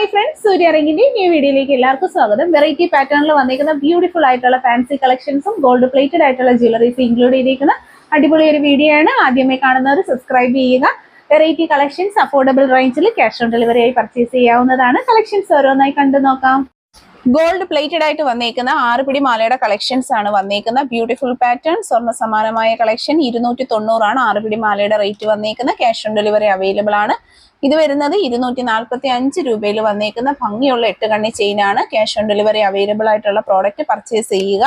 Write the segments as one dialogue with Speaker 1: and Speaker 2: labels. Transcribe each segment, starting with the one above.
Speaker 1: Hi friends സൂര്യ റിങ്ങിന്റെ new വീഡിയോയിലേക്ക് എല്ലാവർക്കും സ്വാഗതം. വെറൈറ്റി പാറ്റേണിൽ വന്നിരിക്കുന്ന ബ്യൂട്ടിഫുൾ ആയിട്ടുള്ള ഫാൻസി കളക്ഷൻസും ഗോൾഡ് പ്ലേറ്റഡ് ആയിട്ടുള്ള ജ്വല്ലറീസ് ഇൻക്ലൂഡ് ചെയ്തിരിക്കുന്ന അടിപൊളി ഒരു വീഡിയോ ആണ്. ആദ്യമേ കാണുന്നവർ സബ്സ്ക്രൈബ് ചെയ്യുക. വെറൈറ്റി കളക്ഷൻസ് അഫോർഡബിൾ റേഞ്ചിൽ ക്യാഷ് ഓൺ ഡെലിവറി ആയി പർച്ചേസ് ചെയ്യാവുന്നതാണ്. കളക്ഷൻസ് ഓരോന്നായി കണ്ടു നോക്കാം. ഗോൾഡ് പ്ലേറ്റഡ് ആയിട്ട് വന്നേക്കുന്ന ആറ് പിടി മാലയുടെ കളക്ഷൻസ് ആണ് വന്നേക്കുന്ന ബ്യൂട്ടിഫുൾ പാറ്റേൺ സ്വർണ സമാനമായ കളക്ഷൻ ഇരുന്നൂറ്റി തൊണ്ണൂറാണ് ആറ് പിടി മാലയുടെ റേറ്റ് വന്നേക്കുന്ന ക്യാഷ് ഓൺ ഡെലിവറി അവൈലബിൾ ആണ്. ഇത് വരുന്നത് ഇരുന്നൂറ്റി നാൽപ്പത്തി അഞ്ച് രൂപയിൽ വന്നേക്കുന്ന ഭംഗിയുള്ള എട്ട് കണ്ണി ചെയിൻ ആണ്. ക്യാഷ് ഓൺ ഡെലിവറി അവൈലബിൾ ആയിട്ടുള്ള പ്രോഡക്റ്റ് പർച്ചേസ് ചെയ്യുക.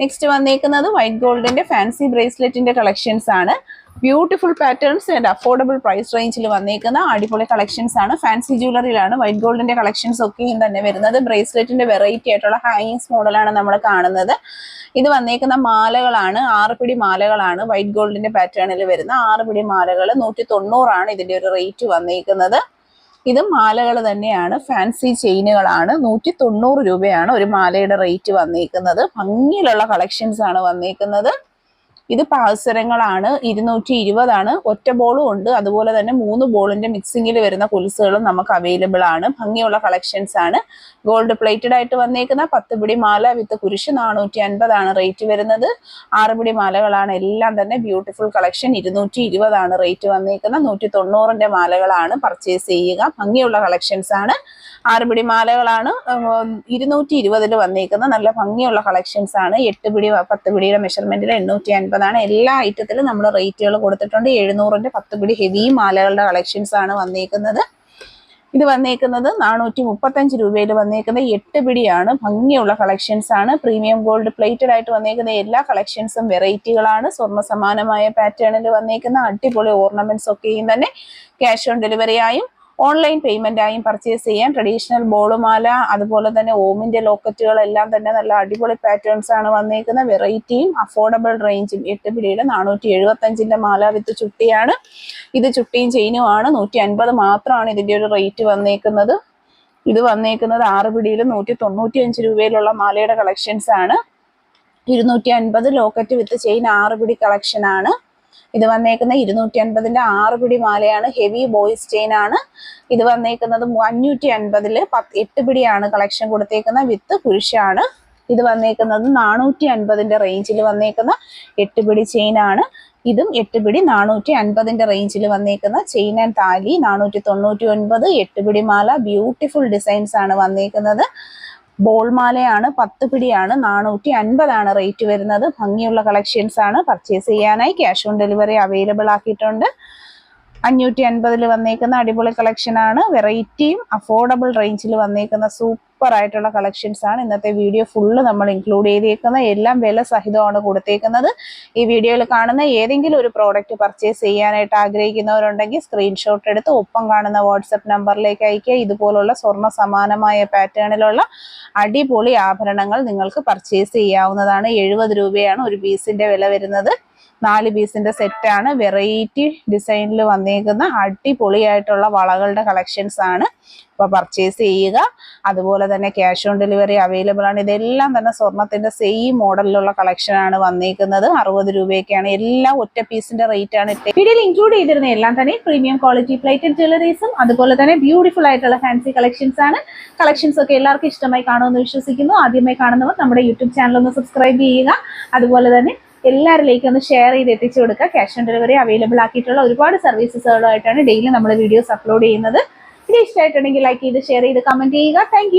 Speaker 1: നെക്സ്റ്റ് വന്നേക്കുന്നത് വൈറ്റ് ഗോൾഡിന്റെ ഫാൻസി ബ്രേസ്ലെറ്റിന്റെ കളക്ഷൻസ് ആണ്. Beautiful patterns and affordable price റേഞ്ചിൽ വന്നേക്കുന്ന അടിപൊളി കളക്ഷൻസ് ആണ്. ഫാൻസി ജ്വല്ലറിയിലാണ് വൈറ്റ് ഗോൾഡിന്റെ കളക്ഷൻസ് ഒക്കെയും തന്നെ വരുന്നത്. ബ്രേസ്ലെറ്റിന്റെ വെറൈറ്റി ആയിട്ടുള്ള ഹാങ്ങിങ്സ് മോഡലാണ് നമ്മൾ കാണുന്നത്. ഇത് വന്നേക്കുന്ന മാലകളാണ്. ആറ് പിടി മാലകളാണ് വൈറ്റ് ഗോൾഡിന്റെ പാറ്റേണിൽ വരുന്ന ആറ് പിടി മാലകൾ നൂറ്റി തൊണ്ണൂറാണ് ഇതിന്റെ ഒരു റേറ്റ് വന്നേക്കുന്നത്. ഇത് മാലകൾ തന്നെയാണ്. ഫാൻസി ചെയിനുകളാണ് നൂറ്റി തൊണ്ണൂറ് രൂപയാണ് ഒരു മാലയുടെ റേറ്റ് വന്നേക്കുന്നത്. ഭംഗിയിലുള്ള കളക്ഷൻസ് ആണ് വന്നേക്കുന്നത്. ഇത് പാൽസരങ്ങളാണ് ഇരുന്നൂറ്റി ഇരുപതാണ് ഒറ്റ ബോളും ഉണ്ട്. അതുപോലെ തന്നെ മൂന്ന് ബോളിന്റെ മിക്സിംഗിൽ വരുന്ന കുൽസുകളും നമുക്ക് അവൈലബിൾ ആണ്. ഭംഗിയുള്ള കളക്ഷൻസ് ആണ്. ഗോൾഡ് പ്ലേറ്റഡ് ആയിട്ട് വന്നേക്കുന്ന പത്ത് പിടി മാല വിത്ത് കുരിശ് നാനൂറ്റി അൻപതാണ് റേറ്റ് വരുന്നത്. ആറ് പിടി മാലകളാണ്. എല്ലാം തന്നെ ബ്യൂട്ടിഫുൾ കളക്ഷൻ ഇരുന്നൂറ്റി ഇരുപതാണ് റേറ്റ് വന്നേക്കുന്ന. നൂറ്റി തൊണ്ണൂറിന്റെ മാലകളാണ് പർച്ചേസ് ചെയ്യുക. ഭംഗിയുള്ള കളക്ഷൻസ് ആണ്. ആറ് പിടി മാലകളാണ്. ഇരുന്നൂറ്റി ഇരുപതിൽ വന്നേക്കുന്ന നല്ല ഭംഗിയുള്ള കളക്ഷൻസ് ആണ്. എട്ട് പിടി പത്ത് പിടിയുടെ മെഷർമെന്റിൽ എണ്ണൂറ്റി അൻപതാണ്. എല്ലാ ഐറ്റത്തിലും നമ്മൾ റേറ്റുകൾ കൊടുത്തിട്ടുണ്ട്. എഴുന്നൂറിന്റെ പത്ത് പിടി ഹെവി മാലകളുടെ കളക്ഷൻസ് ആണ് വന്നേക്കുന്നത്. ഇത് വന്നേക്കുന്നത് നാനൂറ്റി മുപ്പത്തഞ്ച് രൂപയിൽ വന്നേക്കുന്ന എട്ട് പിടിയാണ്. ഭംഗിയുള്ള കളക്ഷൻസ് ആണ്. പ്രീമിയം ഗോൾഡ് പ്ലേറ്റഡ് ആയിട്ട് വന്നേക്കുന്ന എല്ലാ കളക്ഷൻസും വെറൈറ്റികളാണ്. സ്വർണ സമാനമായ പാറ്റേണിൽ വന്നേക്കുന്ന അടിപൊളി ഓർണമെന്റ്സ് ഒക്കെയും തന്നെ ക്യാഷ് ഓൺ ഡെലിവറി ആയും ഓൺലൈൻ പേയ്മെന്റ് ആയും പർച്ചേസ് ചെയ്യാം. ട്രഡീഷണൽ ബോളുമാല അതുപോലെ തന്നെ ഓമിന്റെ ലോക്കറ്റുകൾ എല്ലാം തന്നെ നല്ല അടിപൊളി പാറ്റേൺസ് ആണ് വന്നേക്കുന്ന വെറൈറ്റിയും അഫോർഡബിൾ റേഞ്ചും എട്ട് പിടിയുടെ നാനൂറ്റി എഴുപത്തി അഞ്ചിന്റെ മാല വിത്ത് ചുട്ടിയാണ്. ഇത് ചുട്ടിയും ചെയിനും ആണ്. നൂറ്റി അൻപത് മാത്രമാണ് ഇതിന്റെ ഒരു റേറ്റ് വന്നേക്കുന്നത്. ഇത് വന്നേക്കുന്നത് ആറ് പിടിയിൽ നൂറ്റി തൊണ്ണൂറ്റി അഞ്ച് രൂപയിലുള്ള മാലയുടെ കളക്ഷൻസ് ആണ്. ഇരുന്നൂറ്റി അൻപത് ലോക്കറ്റ് വിത്ത് ചെയിൻ ആറ് പിടി കളക്ഷനാണ് ഇത് വന്നേക്കുന്ന ഇരുന്നൂറ്റി അൻപതിന്റെ ആറ് പിടി മാലയാണ്. ഹെവി ബോയ്സ് ചെയിൻ ആണ്. ഇത് വന്നേക്കുന്നത് അഞ്ഞൂറ്റി അൻപതിൽ പത്ത് എട്ട് പിടിയാണ് കളക്ഷൻ കൊടുത്തേക്കുന്ന വിത്ത് കുരിശാണ്. ഇത് വന്നേക്കുന്നത് നാനൂറ്റി അൻപതിന്റെ റേഞ്ചിൽ വന്നേക്കുന്ന എട്ട് പിടി ചെയിൻ ആണ്. ഇതും എട്ട് പിടി നാനൂറ്റി അൻപതിന്റെ റേഞ്ചിൽ വന്നേക്കുന്ന ചെയിൻ ആൻഡ് താലി നാനൂറ്റി തൊണ്ണൂറ്റി ഒൻപത് എട്ട് പിടി മാല ബ്യൂട്ടിഫുൾ ഡിസൈൻസ് ആണ് വന്നേക്കുന്നത്. ബോൾ മാലയാണ് പത്ത് പിടിയാണ് നാനൂറ്റി അൻപതാണ് റേറ്റ് വരുന്നത്. ഭംഗിയുള്ള കളക്ഷൻസ് ആണ്. പർച്ചേസ് ചെയ്യാനായി ക്യാഷ് ഓൺ ഡെലിവറി അവൈലബിൾ ആക്കിയിട്ടുണ്ട്. അഞ്ഞൂറ്റി അൻപതിൽ വന്നേക്കുന്ന അടിപൊളി കളക്ഷൻ ആണ്. വെറൈറ്റിയും അഫോർഡബിൾ റേഞ്ചിൽ വന്നേക്കുന്ന സൂപ്പർ ആയിട്ടുള്ള കളക്ഷൻസ് ആണ്. ഇന്നത്തെ വീഡിയോ ഫുള്ള് നമ്മൾ ഇൻക്ലൂഡ് ചെയ്തേക്കുന്നത് എല്ലാം വില സഹിതമാണ് കൊടുത്തേക്കുന്നത്. ഈ വീഡിയോയിൽ കാണുന്ന ഏതെങ്കിലും ഒരു പ്രോഡക്റ്റ് പർച്ചേസ് ചെയ്യാനായിട്ട് ആഗ്രഹിക്കുന്നവരുണ്ടെങ്കിൽ സ്ക്രീൻഷോട്ട് എടുത്ത് ഒപ്പം കാണുന്ന വാട്സപ്പ് നമ്പറിലേക്ക് അയക്കുക ഇതുപോലുള്ള സ്വർണ സമാനമായ പാറ്റേണിലുള്ള അടിപൊളി ആഭരണങ്ങൾ നിങ്ങൾക്ക് പർച്ചേസ് ചെയ്യാവുന്നതാണ്. എഴുപത് രൂപയാണ് ഒരു പീസിന്റെ വില വരുന്നത്. നാല് പീസിന്റെ സെറ്റാണ് വെറൈറ്റി ഡിസൈനിൽ വന്നേക്കുന്ന അടിപൊളിയായിട്ടുള്ള വളകളുടെ കളക്ഷൻസ് ആണ്. അപ്പോൾ പർച്ചേസ് ചെയ്യുക. അതുപോലെ തന്നെ ക്യാഷ് ഓൺ ഡെലിവറി അവൈലബിൾ ആണ്. ഇതെല്ലാം തന്നെ സ്വർണത്തിന്റെ സെയിം മോഡലിലുള്ള കളക്ഷൻ ആണ് വന്നേക്കുന്നത്. അറുപത് രൂപയൊക്കെയാണ്. എല്ലാം ഒറ്റ പീസിന്റെ റേറ്റ് ആണ് വീഡിയോയിൽ ഇൻക്ലൂഡ് ചെയ്തിരുന്ന എല്ലാം തന്നെ പ്രീമിയം ക്വാളിറ്റി പ്ലേറ്റഡ് ജ്വല്ലറീസും അതുപോലെ തന്നെ ബ്യൂട്ടിഫുൾ ആയിട്ടുള്ള ഫാൻസി കളക്ഷൻസ് ആണ്. കളക്ഷൻസ് ഒക്കെ എല്ലാവർക്കും ഇഷ്ടമായി കാണുമെന്ന് വിശ്വസിക്കുന്നു. ആദ്യമായി കാണുന്നവർ നമ്മുടെ യൂട്യൂബ് ചാനൽ ഒന്ന് സബ്സ്ക്രൈബ് ചെയ്യുക. അതുപോലെ തന്നെ എല്ലാവരിലേക്കും ഒന്ന് ഷെയർ ചെയ്ത് എത്തിച്ചു കൊടുക്കുക. ക്യാഷ് ഓൺ ഡെലിവറി അവൈലബിൾ ആക്കിയിട്ടുള്ള ഒരുപാട് സർവീസസുകളായിട്ടാണ് ഡെയിലി നമ്മൾ വീഡിയോസ് അപ്ലോഡ് ചെയ്യുന്നത്. ഇനി ഇഷ്ടമായിട്ടുണ്ടെങ്കിൽ ലൈക്ക് ചെയ്ത് ഷെയർ ചെയ്ത് കമന്റ് ചെയ്യുക. താങ്ക്